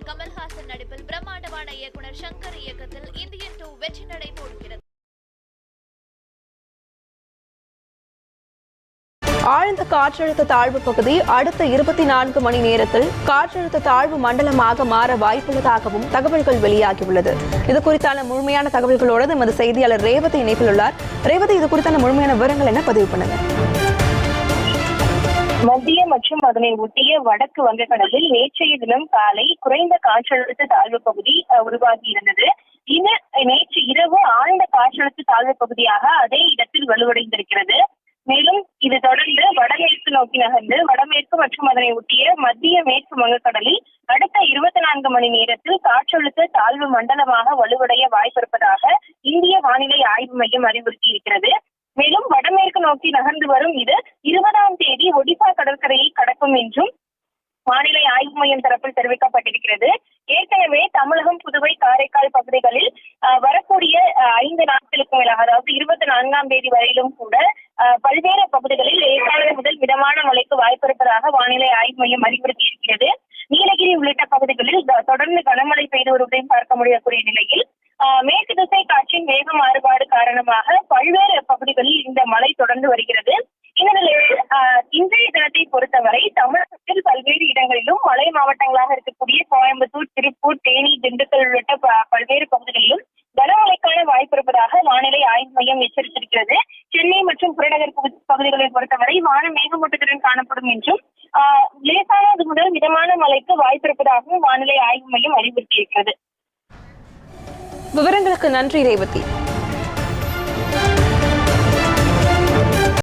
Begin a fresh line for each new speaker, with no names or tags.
நாயகன் கமல்ஹாசன் நடிப்பில் பிரம்மாண்டமான இயக்குனர் சங்கர் இயக்கத்தில் இந்தியன் டூ வெற்றி நடை போடுகிறது.
ஆழ்ந்த காற்றழுத்த தாழ்வு பகுதி அடுத்த இருபத்தி நான்கு மணி நேரத்தில் காற்றழுத்த தாழ்வு மண்டலமாக மாற வாய்ப்புள்ளதாகவும் தகவல்கள் வெளியாகியுள்ளது. இது குறித்தான முழுமையான தகவல்களோடு நமது செய்தியாளர் ரேவதி இணைப்பில் உள்ளார். ரேவதி இது குறித்தான முழுமையான விவரங்கள் என பதிவு பண்ணுங்க.
மத்திய மற்றும் அதனை ஒட்டிய வடக்கு வங்கக்கடலில் நேற்றைய தினம் காலை குறைந்த காற்றழுத்த தாழ்வு பகுதி அஹ், உருவாகி இருந்தது இது நேற்று இரவு ஆழ்ந்த காற்றழுத்த தாழ்வு பகுதியாக அதே இடத்தில் வலுவடைந்திருக்கிறது. மேலும் இது தொடர்ந்து வடமேற்கு நோக்கி நகர்ந்து வடமேற்கு மற்றும் அதனை ஒட்டிய மத்திய மேற்கு வங்கக்கடலில் அடுத்த இருபத்தி நான்கு மணி நேரத்தில் காற்றழுத்த தாழ்வு மண்டலமாக வலுவடைய வாய்ப்பிருப்பதாக இந்திய வானிலை ஆய்வு மையம் அறிவுறுத்தியிருக்கிறது. மேலும் வடமேற்கு நோக்கி நகர்ந்து வரும் இது இருபதாம் தேதி ஒடிசா கடற்கரையை கடக்கும் என்றும் வானிலை ஆய்வு மையம் தரப்பில் தெரிவிக்கப்பட்டிருக்கிறது. ஏற்கனவே தமிழகம் புதுவை காரைக்கால் பகுதிகளில் வரக்கூடிய ஐந்து நாட்களுக்கு மேலாக அதாவது இருபத்தி நான்காம் தேதி வரையிலும் கூட பல்வேறு பகுதிகளில் லேசானது முதல் மிதமான மழைக்கு வாய்ப்பிருப்பதாக வானிலை ஆய்வு மையம் அறிவுறுத்தி இருக்கிறது. நீலகிரி உள்ளிட்ட பகுதிகளில் தொடர்ந்து கனமழை பெய்து வருவதையும் பார்க்க முடியக்கூடிய நிலையில் மேற்கு திசை காற்றின் வேக மாறுபாடு காரணமாக பல்வேறு பகுதிகளில் இந்த மழை தொடர்ந்து வருகிறது. இந்த நிலையில் இன்றைய தினத்தை பொறுத்தவரை தமிழகத்தில் பல்வேறு இடங்களிலும் மலை மாவட்டங்களாக இருக்கக்கூடிய கோயம்புத்தூர் திருப்பூர் தேனி திண்டுக்கல் உள்ளிட்ட ப- பல்வேறு பகுதிகளிலும் கனமழைக்கான வாய்ப்பு இருப்பதாக வானிலை ஆய்வு மையம் எச்சரித்திருக்கிறது. சென்னை மற்றும் புறநகர் பகுதிகளை பொறுத்தவரை வானம் மேகமூட்டத்துடன் காணப்படும் என்றும் லேசானது முதல் மிதமான மழைக்கு வாய்ப்பு இருப்பதாகவும் வானிலை ஆய்வு மையம் அறிவுறுத்தியிருக்கிறது.
விவரங்களுக்கு நன்றி ரேவதி.